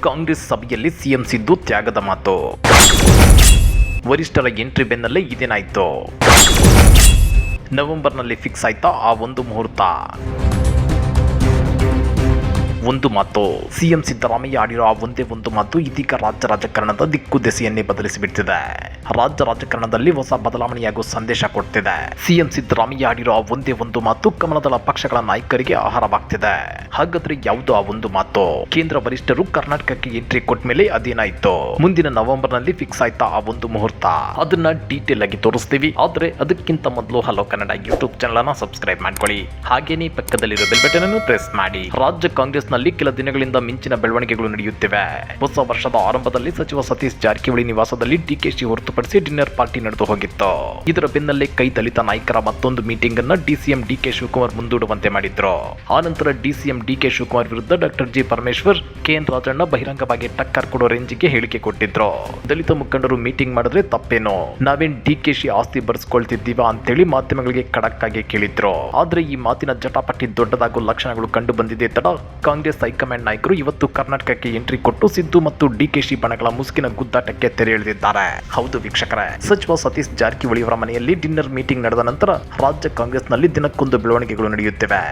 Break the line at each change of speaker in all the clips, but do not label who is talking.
ಕಾಂಗ್ರೆಸ್ ಸಭೆಯಲ್ಲಿ ಸಿಎಂ ಸಿದ್ದು ತ್ಯಾಗದ ಮಾತು. ವರಿಷ್ಠರ ಎಂಟ್ರಿ ಬೆನ್ನಲ್ಲೇ ಇದೇನಾಯ್ತು? ನವೆಂಬರ್ನಲ್ಲಿ ಫಿಕ್ಸ್ ಆಯ್ತಾ ಆ ಒಂದು ಮುಹೂರ್ತ? ಒಂದು ಮಾತು. ಸಿಎಂ ಸಿದ್ದರಾಮಯ್ಯ ಆಡಿರೋ ಆ ಒಂದೇ ಒಂದು ಮಾತು ಇದೀಗ ರಾಜ್ಯ ರಾಜಕಾರಣದ ದಿಕ್ಕು ದೆಸೆಯನ್ನೇ ಬದಲಿಸಿಬಿಡ್ತಿದೆ. ರಾಜ್ಯ ರಾಜಕಾರಣದಲ್ಲಿ ಹೊಸ ಬದಲಾವಣೆಯಾಗುವ ಸಂದೇಶ ಕೊಡ್ತಿದೆ. ಸಿಎಂ ಸಿದ್ದರಾಮಯ್ಯ ಆಡಿರೋ ಆ ಒಂದೇ ಒಂದು ಮಾತು ಕಮಲದಳ ಪಕ್ಷಗಳ ನಾಯಕರಿಗೆ ಆಹಾರವಾಗ್ತಿದೆ. ಹಾಗಾದ್ರೆ ಯಾವುದು ಆ ಒಂದು ಮಾತು? ಕೇಂದ್ರ ವರಿಷ್ಠರು ಕರ್ನಾಟಕಕ್ಕೆ ಎಂಟ್ರಿ ಕೊಟ್ಟ ಮೇಲೆ ಅದೇನಾಯ್ತು? ಮುಂದಿನ ನವೆಂಬರ್ನಲ್ಲಿ ಫಿಕ್ಸ್ ಆಯ್ತಾ ಆ ಒಂದು ಮುಹೂರ್ತ? ಅದನ್ನ ಡೀಟೇಲ್ ಆಗಿ ತೋರಿಸ್ತೀವಿ. ಆದ್ರೆ ಅದಕ್ಕಿಂತ ಮೊದಲು ಹಲೋ ಕನ್ನಡ ಯೂಟ್ಯೂಬ್ ಚಾನಲ್ ಅನ್ನ ಸಬ್ಸ್ಕ್ರೈಬ್ ಮಾಡ್ಕೊಳ್ಳಿ. ಹಾಗೇನೇ ಪಕ್ಕದಲ್ಲಿರೋ ಬೆಲ್ ಬಟನ್ ಅನ್ನು ಪ್ರೆಸ್ ಮಾಡಿ. ರಾಜ್ಯ ಕಾಂಗ್ರೆಸ್ ನಲ್ಲಿ ಕೆಲ ದಿನಗಳಿಂದ ಮಿಂಚಿನ ಬೆಳವಣಿಗೆಗಳು ನಡೆಯುತ್ತಿವೆ. ಹೊಸ ವರ್ಷದ ಆರಂಭದಲ್ಲಿ ಸಚಿವ ಸತೀಶ್ ಜಾರಕಿಹೊಳಿ ನಿವಾಸದಲ್ಲಿ ಡಿಕೆಶಿ ಹೊರತುಪಡಿಸಿ ಡಿನ್ನರ್ ಪಾರ್ಟಿ ನಡೆದು ಹೋಗಿತ್ತು. ಇದರ ಬೆನ್ನಲ್ಲೇ ಕೈ ದಲಿತ ನಾಯಕರ ಮತ್ತೊಂದು ಮೀಟಿಂಗ್ ಅನ್ನ ಡಿಸಿಎಂ ಡಿಕೆ ಶಿವಕುಮಾರ್ ಮುಂದೂಡುವಂತೆ ಮಾಡಿದ್ರು. ಆನಂತರ ಡಿಸಿಎಂ ಡಿಕೆ ಶಿವಕುಮಾರ್ ವಿರುದ್ಧ doctor G. Parameshwar, K N Rajanna ಬಹಿರಂಗವಾಗಿ ಟಕ್ಕರ್ ಕೊಡೋ ರೇಂಜ್ಗೆ ಹೇಳಿಕೆ ಕೊಟ್ಟಿದ್ರು. ದಲಿತ ಮುಖಂಡರು ಮೀಟಿಂಗ್ ಮಾಡಿದ್ರೆ ತಪ್ಪೇನು? ನಾವೇನ್ ಡಿಕೆಶಿ ಆಸ್ತಿ ಬರ್ಸ್ಕೊಳ್ತಿದ್ದೀವ ಅಂತೇಳಿ ಮಾಧ್ಯಮಗಳಿಗೆ ಖಡಕ್ ಆಗಿ ಕೇಳಿದ್ರು. ಆದ್ರೆ ಈ ಮಾತಿನ ಜಟಾಪಟಿ ದೊಡ್ಡದಾಗುವ ಲಕ್ಷಣಗಳು ಕಂಡು ಬಂದಿದೆ ತಡ ಕಾಂಗ್ರೆಸ್ ಹೈಕಮಾಂಡ್ ನಾಯಕರು ಇವತ್ತು ಕರ್ನಾಟಕಕ್ಕೆ ಎಂಟ್ರಿ ಕೊಟ್ಟು ಸಿದ್ದು ಮತ್ತು ಡಿಕೆಶಿ ಬಣಗಳ ಮುಸುಕಿನ ಗುದ್ದಾಟಕ್ಕೆ ತೆರೆ ಎಳೆದಿದ್ದಾರೆ. ಹೌದು ವೀಕ್ಷಕರೇ, ಸಚಿವ ಸತೀಶ್ ಜಾರಕಿಹೊಳಿ ಅವರ ಮನೆಯಲ್ಲಿ ಡಿನ್ನರ್ ಮೀಟಿಂಗ್ ನಡೆದ ನಂತರ ರಾಜ್ಯ ಕಾಂಗ್ರೆಸ್ನಲ್ಲಿ ದಿನಕ್ಕೊಂದು ಬೆಳವಣಿಗೆಗಳು ನಡೆಯುತ್ತಿವೆ.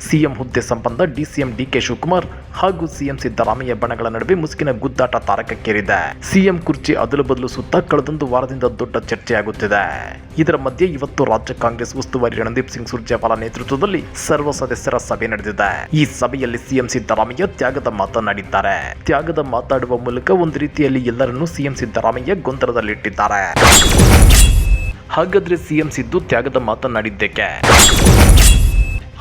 ಸಿಎಂ ಹುದ್ದೆ ಸಂಬಂಧ ಡಿಸಿಎಂ ಡಿಕೆ ಶಿವಕುಮಾರ್ ಹಾಗೂ ಸಿಎಂ ಸಿದ್ದರಾಮಯ್ಯ ಬಣಗಳ ನಡುವೆ ಮುಸುಕಿನ ಗುದ್ದಾಟ ತಾರಕಕ್ಕೇರಿದೆ. ಸಿಎಂ ಕುರ್ಚಿ ಅದಲು ಬದಲು ಸುತ್ತ ಕಳೆದೊಂದು ವಾರದಿಂದ ದೊಡ್ಡ ಚರ್ಚೆಯಾಗುತ್ತಿದೆ. ಇದರ ಮಧ್ಯೆ ಇವತ್ತು ರಾಜ್ಯ ಕಾಂಗ್ರೆಸ್ ಉಸ್ತುವಾರಿ ರಣದೀಪ್ ಸಿಂಗ್ ಸುರ್ಜೇವಾಲಾ ನೇತೃತ್ವದಲ್ಲಿ ಸರ್ವ ಸದಸ್ಯರ ಸಭೆ ನಡೆದಿದೆ. ಈ ಸಭೆಯಲ್ಲಿ ಸಿಎಂ ಸಿದ್ದರಾಮಯ್ಯ ತ್ಯಾಗದ ಮಾತನಾಡಿದ್ದಾರೆ. ತ್ಯಾಗದ ಮಾತಾಡುವ ಮೂಲಕ ಒಂದು ರೀತಿಯಲ್ಲಿ ಎಲ್ಲರನ್ನೂ ಸಿಎಂ ಸಿದ್ದರಾಮಯ್ಯ ಗೊಂದಲದಲ್ಲಿಟ್ಟಿದ್ದಾರೆ. ಹಾಗಾದ್ರೆ ಸಿಎಂ ಸಿದ್ದು ತ್ಯಾಗದ ಮಾತನಾಡಿದ್ದೇಕೆ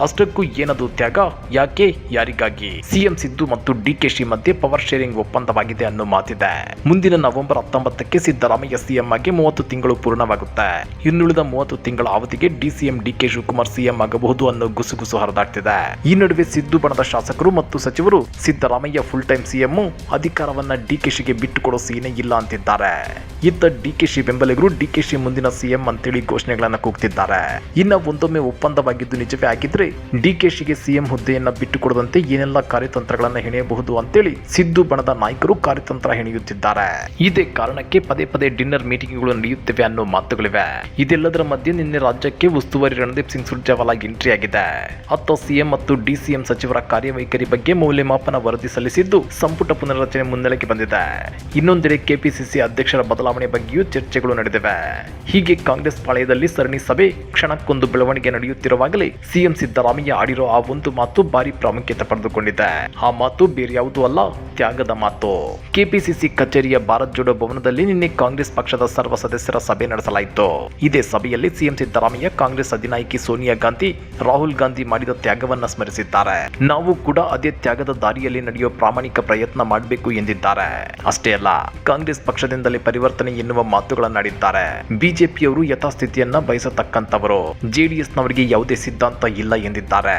ಅಷ್ಟಕ್ಕೂ ಏನದು ತ್ಯಾಗ? ಯಾಕೆ? ಯಾರಿಗಾಗಿ? ಸಿಎಂ ಸಿದ್ದು ಮತ್ತು ಡಿಕೆಶಿ ಮಧ್ಯೆ ಪವರ್ ಶೇರಿಂಗ್ ಒಪ್ಪಂದವಾಗಿದೆ ಅನ್ನೋ ಮಾತಿದೆ. ಮುಂದಿನ ನವೆಂಬರ್ ಹತ್ತೊಂಬತ್ತಕ್ಕೆ ಸಿದ್ದರಾಮಯ್ಯ ಸಿಎಂ ಆಗಿ ಮೂವತ್ತು ತಿಂಗಳು ಪೂರ್ಣವಾಗುತ್ತೆ. ಇನ್ನುಳಿದ ಮೂವತ್ತು ತಿಂಗಳ ಅವಧಿಗೆ ಡಿಸಿಎಂ ಡಿಕೆ ಶಿವಕುಮಾರ್ ಸಿಎಂ ಆಗಬಹುದು ಅನ್ನೋ ಗುಸುಗುಸು ಹರಿದಾಡ್ತಿದೆ. ಈ ನಡುವೆ ಸಿದ್ದು ಬಣದ ಶಾಸಕರು ಮತ್ತು ಸಚಿವರು ಸಿದ್ದರಾಮಯ್ಯ ಫುಲ್ ಟೈಮ್ ಸಿಎಂ ಅಧಿಕಾರವನ್ನ ಡಿಕೆಶಿಗೆ ಬಿಟ್ಟುಕೊಡೋ ಸೀನೆ ಇಲ್ಲ ಅಂತಿದ್ದಾರೆ. ಇತ್ತ ಡಿಕೆಶಿ ಬೆಂಬಲಿಗರು ಡಿಕೆಶಿ ಮುಂದಿನ ಸಿಎಂ ಅಂತೇಳಿ ಘೋಷಣೆಗಳನ್ನ ಕೂಗ್ತಿದ್ದಾರೆ. ಇನ್ನ ಒಂದೊಮ್ಮೆ ಒಪ್ಪಂದವಾಗಿದ್ದು ನಿಜವೇ ಆಗಿದ್ರೆ ಡಿಕೆಶಿಗೆ ಸಿಎಂ ಹುದ್ದೆಯನ್ನ ಬಿಟ್ಟುಕೊಡದಂತೆ ಏನೆಲ್ಲ ಕಾರ್ಯತಂತ್ರಗಳನ್ನ ಹೆಣೆಯಬಹುದು ಅಂತೇಳಿ ಸಿದ್ದು ಬಣದ ನಾಯಕರು ಕಾರ್ಯತಂತ್ರ ಹೆಣೆಯುತ್ತಿದ್ದಾರೆ. ಇದೇ ಕಾರಣಕ್ಕೆ ಪದೇ ಪದೇ ಡಿನ್ನರ್ ಮೀಟಿಂಗ್ಗಳು ನಡೆಯುತ್ತಿವೆ ಅನ್ನೋ ಮಾತುಗಳಿವೆ. ಇದೆಲ್ಲದರ ಮಧ್ಯೆ ನಿನ್ನೆ ರಾಜ್ಯಕ್ಕೆ ಉಸ್ತುವಾರಿ ರಣದೀಪ್ ಸಿಂಗ್ ಸುರ್ಜೇವಾಲಾ ಎಂಟ್ರಿ ಆಗಿದೆ. ಅತ್ತ ಸಿಎಂ ಮತ್ತು ಡಿಸಿಎಂ ಸಚಿವರ ಕಾರ್ಯವೈಖರಿ ಬಗ್ಗೆ ಮೌಲ್ಯಮಾಪನ ವರದಿ ಸಲ್ಲಿಸಿದ್ದು ಸಂಪುಟ ಪುನರ್ರಚನೆ ಮುನ್ನೆಲೆಗೆ ಬಂದಿದೆ. ಇನ್ನೊಂದೆಡೆ ಕೆಪಿಸಿಸಿ ಅಧ್ಯಕ್ಷರ ಬದಲಾವಣೆ ಬಗ್ಗೆಯೂ ಚರ್ಚೆಗಳು ನಡೆದಿವೆ. ಹೀಗೆ ಕಾಂಗ್ರೆಸ್ ಪಾಳೆಯದಲ್ಲಿ ಸರಣಿ ಸಭೆ ಕ್ಷಣಕ್ಕೊಂದು ಬೆಳವಣಿಗೆ ನಡೆಯುತ್ತಿರುವಾಗಲೇ ಸಿಎಂ ಸಿದ್ದರಾಮಯ್ಯ ಆಡಿರೋ ಆ ಒಂದು ಮಾತು ಭಾರಿ ಪ್ರಾಮುಖ್ಯತೆ ಪಡೆದುಕೊಂಡಿದೆ. ಆ ಮಾತು ಬೇರೆ ಯಾವುದೂ ಅಲ್ಲ, ತ್ಯಾಗದ ಮಾತು. ಕೆಪಿಸಿಸಿ ಕಚೇರಿಯ ಭಾರತ್ ಜೋಡೋ ಭವನದಲ್ಲಿ ನಿನ್ನೆ ಕಾಂಗ್ರೆಸ್ ಪಕ್ಷದ ಸರ್ವ ಸದಸ್ಯರ ಸಭೆ ನಡೆಸಲಾಯಿತು. ಇದೇ ಸಭೆಯಲ್ಲಿ ಸಿಎಂ ಸಿದ್ದರಾಮಯ್ಯ, ಕಾಂಗ್ರೆಸ್ ಅಧಿನಾಯಕಿ ಸೋನಿಯಾ ಗಾಂಧಿ, ರಾಹುಲ್ ಗಾಂಧಿ ಮಾಡಿದ ತ್ಯಾಗವನ್ನ ಸ್ಮರಿಸಿದ್ದಾರೆ. ನಾವು ಕೂಡ ಅದೇ ತ್ಯಾಗದ ದಾರಿಯಲ್ಲಿ ನಡೆಯುವ ಪ್ರಾಮಾಣಿಕ ಪ್ರಯತ್ನ ಮಾಡಬೇಕು ಎಂದಿದ್ದಾರೆ. ಅಷ್ಟೇ ಅಲ್ಲ, ಕಾಂಗ್ರೆಸ್ ಪಕ್ಷದಿಂದಲೇ ಪರಿವರ್ತನೆ ಎನ್ನುವ ಮಾತುಗಳನ್ನಾಡಿದ್ದಾರೆ ಬಿಜೆಪಿಯವರು ಯಥಾಸ್ಥಿತಿಯನ್ನ ಬಯಸತಕ್ಕಂತವರು ಜೆಡಿಎಸ್ನವರಿಗೆ ಯಾವುದೇ ಸಿದ್ಧಾಂತ ಇಲ್ಲ ಎಂದಿದ್ದಾರೆ.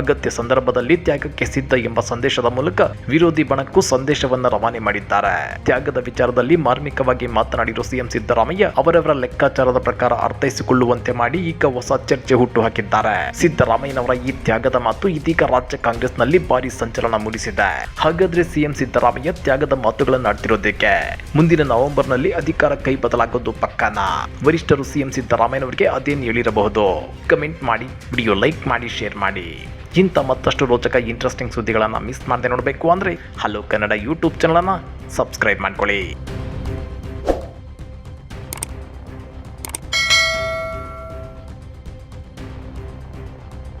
ಅಗತ್ಯ ಸಂದರ್ಭದಲ್ಲಿ ತ್ಯಾಗಕ್ಕೆ ಸಿದ್ಧ ಎಂಬ ಸಂದೇಶದ ಮೂಲಕ ವಿರೋಧಿ ಬಣಕ್ಕೂ ಸಂದೇಶವನ್ನ ರವಾನೆ ಮಾಡಿದ್ದಾರೆ. ತ್ಯಾಗದ ವಿಚಾರದಲ್ಲಿ ಮಾರ್ಮಿಕವಾಗಿ ಮಾತನಾಡಿರುವ ಸಿಎಂ ಸಿದ್ದರಾಮಯ್ಯ ಅವರವರ ಲೆಕ್ಕಾಚಾರದ ಪ್ರಕಾರ ಅರ್ಥೈಸಿಕೊಳ್ಳುವಂತೆ ಮಾಡಿ ಈಗ ಹೊಸ ಚರ್ಚೆ ಹುಟ್ಟು ಹಾಕಿದ್ದಾರೆ ಸಿದ್ದರಾಮಯ್ಯನವರ ಈ ತ್ಯಾಗದ ಮಾತು ಇದೀಗ ರಾಜ್ಯ ಕಾಂಗ್ರೆಸ್ನಲ್ಲಿ ಭಾರಿ ಸಂಚಲನ ಮೂಡಿಸಿದೆ. ಹಾಗಾದ್ರೆ ಸಿಎಂ ಸಿದ್ದರಾಮಯ್ಯ ತ್ಯಾಗದ ಮಾತುಗಳನ್ನು ಆಡ್ತಿರೋದಕ್ಕೆ? ಮುಂದಿನ ನವೆಂಬರ್ನಲ್ಲಿ ಅಧಿಕಾರ ಕೈ ಬದಲಾಗೋದು ಪಕ್ಕನ? ವರಿಷ್ಠರು ಸಿಎಂ ಸಿದ್ದರಾಮಯ್ಯನವರಿಗೆ ಅದೇನು ಹೇಳಿರಬಹುದು? ಕಮೆಂಟ್ ಮಾಡಿ, ವಿಡಿಯೋ ಲೈಕ್ ಮಾಡಿ ಶೇರ್ ಮಾಡಿ. ಇಂಥ ಮತ್ತಷ್ಟು ರೋಚಕ ಇಂಟ್ರೆಸ್ಟಿಂಗ್ ಸುದ್ದಿಗಳನ್ನು ಮಿಸ್ ಮಾಡದೆ ನೋಡಬೇಕು ಅಂದರೆ ಹಲೋ ಕನ್ನಡ ಯೂಟ್ಯೂಬ್ ಚಾನಲನ್ನು ಸಬ್ಸ್ಕ್ರೈಬ್ ಮಾಡ್ಕೊಳ್ಳಿ.